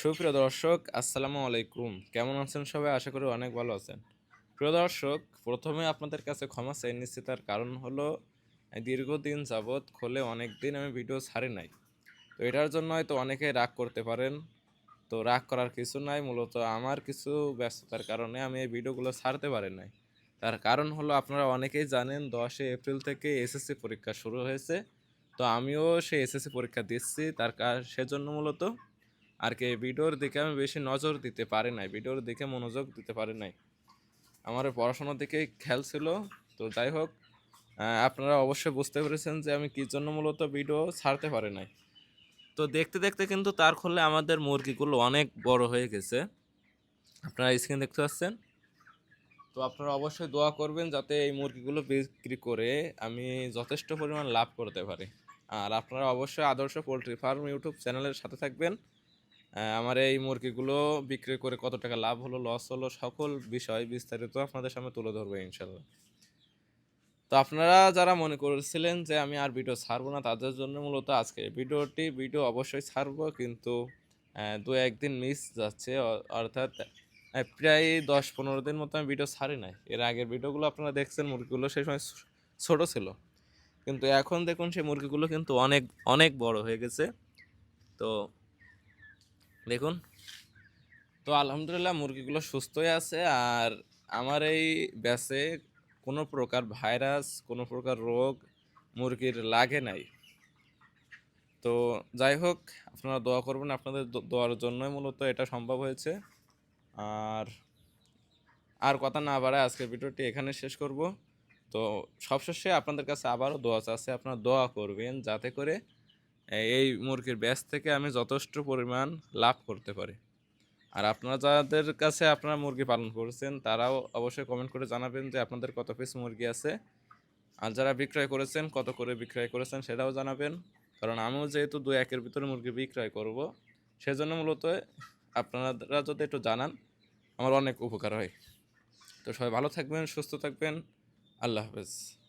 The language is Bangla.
সুপ্রিয় দর্শক, আসসালামু আলাইকুম। কেমন আছেন সবাই? আশা করি অনেক ভালো আছেন। প্রিয় দর্শক, প্রথমে আপনাদের কাছে ক্ষমা চাই। নিচ্ছি তার কারণ হলো, দীর্ঘদিন যাবৎ খোলে অনেক দিন আমি ভিডিও ছাড়ি নাই। তো এটার জন্য হয়তো অনেকে রাগ করতে পারেন। তো রাগ করার কিছু নাই, মূলত আমার কিছু ব্যস্ততার কারণে আমি এই ভিডিওগুলো ছাড়তে পারি নাই। তার কারণ হলো, আপনারা অনেকেই জানেন, দশই এপ্রিল থেকে এসএসসি পরীক্ষা শুরু হয়েছে। তো আমিও সেই এসএসসি পরীক্ষা দিচ্ছি, তার সেজন্য মূলত আর কি ভিডিওর দিকে আমি বেশি নজর দিতে পারি নাই, ভিডিওর দিকে মনোযোগ দিতে পারি নাই। আমার পড়াশোনার দিকে খেয়াল ছিল, তো যাই হোক আপনারা অবশ্যই বুঝতে পেরেছেন যে আমি কী জন্য মূলত ভিডিও ছাড়তে পারি নাই। তো দেখতে দেখতে কিন্তু তার ফলে আমাদের মুরগিগুলো অনেক বড় হয়ে গেছে। আপনারা স্ক্রিন দেখতে পাচ্ছেন? তো আপনারা অবশ্যই দোয়া করবেন যাতে এই মুরগিগুলো বিক্রি করে আমি যথেষ্ট পরিমাণ লাভ করতে পারি। আর আপনারা অবশ্যই আদর্শ পোলট্রি ফার্ম ইউটিউব চ্যানেলের সাথে থাকবেন। আমার এই মুরগিগুলো বিক্রি করে কত টাকা লাভ হলো লস হলো, সকল বিষয় বিস্তারিত আপনাদের সামনে তুলে ধরবো ইনশাল্লাহ তো আপনারা যারা মনে করেছিলেন যে আমি আর ভিডিও ছাড়বো না, তাদের জন্য মূলত আজকে ভিডিওটি, ভিডিও অবশ্যই ছাড়বো, কিন্তু দু একদিন মিস যাচ্ছে অর্থাৎ প্রায় দশ পনেরো দিন মতো আমি ভিডিও ছাড়ি নাই। এর আগের ভিডিওগুলো আপনারা দেখছেন, মুরগিগুলো সেই সময় ছোটো ছিল। কিন্তু এখন দেখুন সেই মুরগিগুলো কিন্তু অনেক অনেক বড় হয়ে গেছে। তো দেখুন। তো আলহামদুলিল্লাহ মুরগিগুলো সুস্থই আছে আর আমার এই ব্যাসে কোনো প্রকার ভাইরাস, কোনো প্রকার রোগ মুরগির লাগে নাই। তো যাই হোক, আপনারা দোয়া করবেন আপনাদের দোয়ার জন্যই মূলত এটা সম্ভব হয়েছে। আর আর কথা না বাড়ায় আজকের ভিডিওটি এখানে শেষ করব। তো সবশেষে আপনাদের কাছে আবারও দোয়া আছে আপনারা দোয়া করবেন যাতে করে এই মুরগির ব্যাস থেকে আমি যথেষ্ট পরিমাণ লাভ করতে পারি। আর আপনারা যাদের কাছে আপনারা মুরগি পালন করেছেন, তারাও অবশ্যই কমেন্ট করে জানাবেন যে আপনাদের কত পিস মুরগি আছে। আর যারা বিক্রয় করেছেন, কত করে বিক্রয় করেছেন সেটাও জানাবেন। কারণ আমিও যেহেতু দু একের ভিতরে মুরগি বিক্রয় করব, সেজন্য মূলত আপনারা যদি একটু জানান, আমার অনেক উপকার হয়। তো সবাই ভালো থাকবেন, সুস্থ থাকবেন। আল্লাহ হাফেজ।